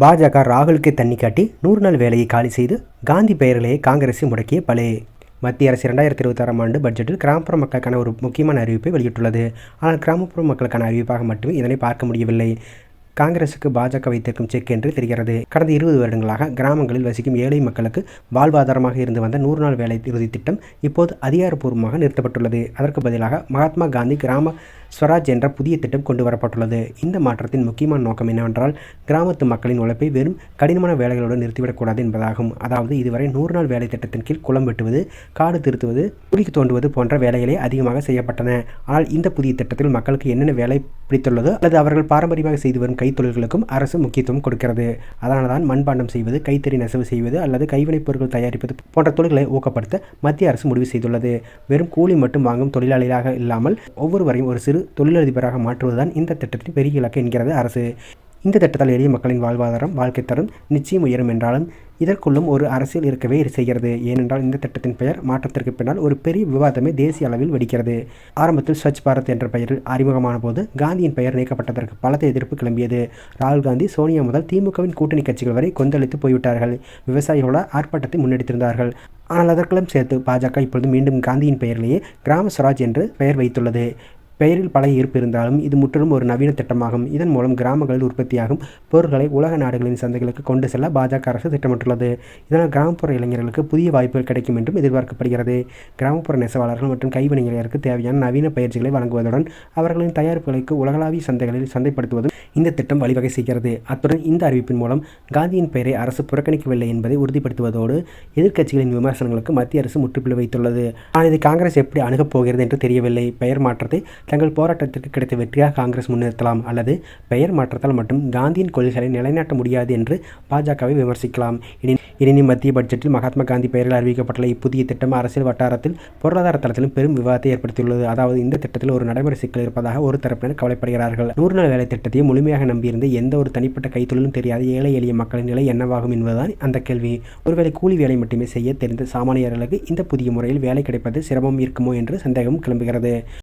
பாஜக ராகுலுக்கு தண்ணி காட்டி நூறு நாள் வேலையை காலி செய்து காந்தி பெயர்களையே காங்கிரஸை முடக்கிய பலே. மத்திய அரசு இரண்டாயிரத்தி இருபத்தாறாம் ஆண்டு பட்ஜெட்டில் கிராமப்புற மக்களுக்கான ஒரு முக்கியமான அறிவிப்பை வெளியிட்டுள்ளது. ஆனால் கிராமப்புற மக்களுக்கான அறிவிப்பாக மட்டுமே இதனை பார்க்க முடியவில்லை. காங்கிரசுக்கு பாஜக வைத்திருக்கும் செக் என்று தெரிகிறது. கடந்த இருபது வருடங்களாக கிராமங்களில் வசிக்கும் ஏழை மக்களுக்கு வாழ்வாதாரமாக இருந்து வந்த நூறு நாள் வேலை உறுதி திட்டம் இப்போது அதிகாரப்பூர்வமாக நிறுத்தப்பட்டுள்ளது. அதற்கு பதிலாக மகாத்மா காந்தி கிராம ஸ்வராஜ் என்ற புதிய திட்டம் கொண்டு வரப்பட்டுள்ளது. இந்த மாற்றத்தின் முக்கியமான நோக்கம் என்னவென்றால் கிராமத்து மக்களின் உழைப்பை வெறும் கடினமான வேலைகளுடன் நிறுத்திவிடக்கூடாது என்பதாகும். அதாவது இதுவரை நூறு நாள் வேலை திட்டத்தின் கீழ் குளம் வெட்டுவது காடு திருத்துவது குழி தோண்டுவது போன்ற வேலைகளே அதிகமாக செய்யப்பட்டன. ஆனால் இந்த புதிய திட்டத்தில் மக்களுக்கு என்னென்ன வேலை பிடித்துள்ளதோ அல்லது அவர்கள் பாரம்பரியமாக செய்து வரும் கைத்தொழில்களுக்கும் அரசு முக்கியத்துவம் கொடுக்கிறது. அதனால் தான் மண்பாண்டம் செய்வது கைத்தறி நெசவு செய்வது அல்லது கைவினைப் பொருட்கள் தயாரிப்பது போன்ற தொழில்களை ஊக்கப்படுத்த மத்திய அரசு முடிவு செய்துள்ளது. வெறும் கூலி மட்டும் வாங்கும் தொழிலாளிகளாக இல்லாமல் ஒவ்வொருவரையும் ஒரு சிறு தொழிலதிபராக மாற்றுவதுதான் இந்த திட்டத்தின் பெரிய இலக்கு என்கிறது அரசு. இந்த திட்டத்தால் எளிய மக்களின் வாழ்வாதாரம் வாழ்க்கை தரம் நிச்சயம் உயரும் என்றாலும் இதற்குள்ளும் ஒரு அரசியல் இருக்கவே செய்கிறது. ஏனென்றால் இந்த திட்டத்தின் பெயர் மாற்றத்திற்கு பின்னால் ஒரு பெரிய விவாதமே தேசிய அளவில் வெடிக்கிறது. ஆரம்பத்தில் ஸ்வச் பாரத் என்ற பெயரில் அறிமுகமான போது காந்தியின் பெயர் நீக்கப்பட்டதற்கு பலத்த எதிர்ப்பு கிளம்பியது. ராகுல் காந்தி சோனியா முதல் திமுகவின் கூட்டணி கட்சிகள் வரை கொந்தளித்து போய்விட்டார்கள். விவசாயிகளோட ஆர்ப்பாட்டத்தை முன்னெடுத்திருந்தார்கள். ஆனால் அதற்கெல்லாம் சேர்த்து பாஜக இப்பொழுது மீண்டும் காந்தியின் பெயரிலேயே கிராம ஸ்வராஜ் என்று பெயர் வைத்துள்ளது. பெயரில் பல ஈர்ப்பு இருந்தாலும் இது முற்றிலும் ஒரு நவீன திட்டமாகும். இதன் மூலம் கிராமங்களில் உற்பத்தியாகும் பொருட்களை உலக நாடுகளின் சந்தைகளுக்கு கொண்டு செல்ல பாஜக அரசு திட்டமிட்டுள்ளது. இதனால் கிராமப்புற இளைஞர்களுக்கு புதிய வாய்ப்புகள் கிடைக்கும் என்றும் எதிர்பார்க்கப்படுகிறது. கிராமப்புற நெசவாளர்கள் மற்றும் கைவினைஞர்களுக்கு தேவையான நவீன பயிற்சிகளை வழங்குவதுடன் அவர்களின் தயாரிப்புகளுக்கு உலகளாவிய சந்தைகளில் சந்தைப்படுத்துவதும் இந்த திட்டம் வழிவகை செய்கிறது. அத்துடன் இந்த அறிவிப்பின் மூலம் காந்தியின் பெயரை அரசு புறக்கணிக்கவில்லை என்பதை உறுதிப்படுத்துவதோடு எதிர்க்கட்சிகளின் விமர்சனங்களுக்கு மத்திய அரசு முற்றுப்புள்ளி வைத்துள்ளது. ஆனால் இது காங்கிரஸ் எப்படி அணுகப் போகிறது என்று தெரியவில்லை. பெயர் மாற்றத்தை தங்கள் போராட்டத்திற்கு கிடைத்த வெற்றியாக காங்கிரஸ் முன்னிறுத்தலாம். அல்லது பெயர் மாற்றத்தால் மட்டும் காந்தியின் கொள்கைகளை நிலைநாட்ட முடியாது என்று பாஜகவை விமர்சிக்கலாம். இனி மத்திய பட்ஜெட்டில் மகாத்மா காந்தி பெயரில் அறிவிக்கப்பட்டுள்ள இப்புதிய திட்டம் அரசியல் வட்டாரத்தில் பொருளாதார தளத்திலும் பெரும் விவாதத்தை ஏற்படுத்தியுள்ளது. அதாவது இந்த திட்டத்தில் ஒரு நடைமுறை சிக்கல் இருப்பதாக ஒரு தரப்பினர் கவலைப்படுகிறார்கள். நூறு நாள் வேலை திட்டத்தை முழுமையாக நம்பியிருந்த எந்த ஒரு தனிப்பட்ட கைத்தொழிலும் தெரியாத ஏழை எளிய மக்களின் நிலை என்னவாகும் என்பதுதான் அந்த கேள்வி. ஒருவேளை கூலி வேலை மட்டுமே செய்ய தெரிந்த சாமானியர்களுக்கு இந்த புதிய முறையில் வேலை கிடைப்பது சிரமம் இருக்குமோ என்று சந்தேகம் கிளம்புகிறது.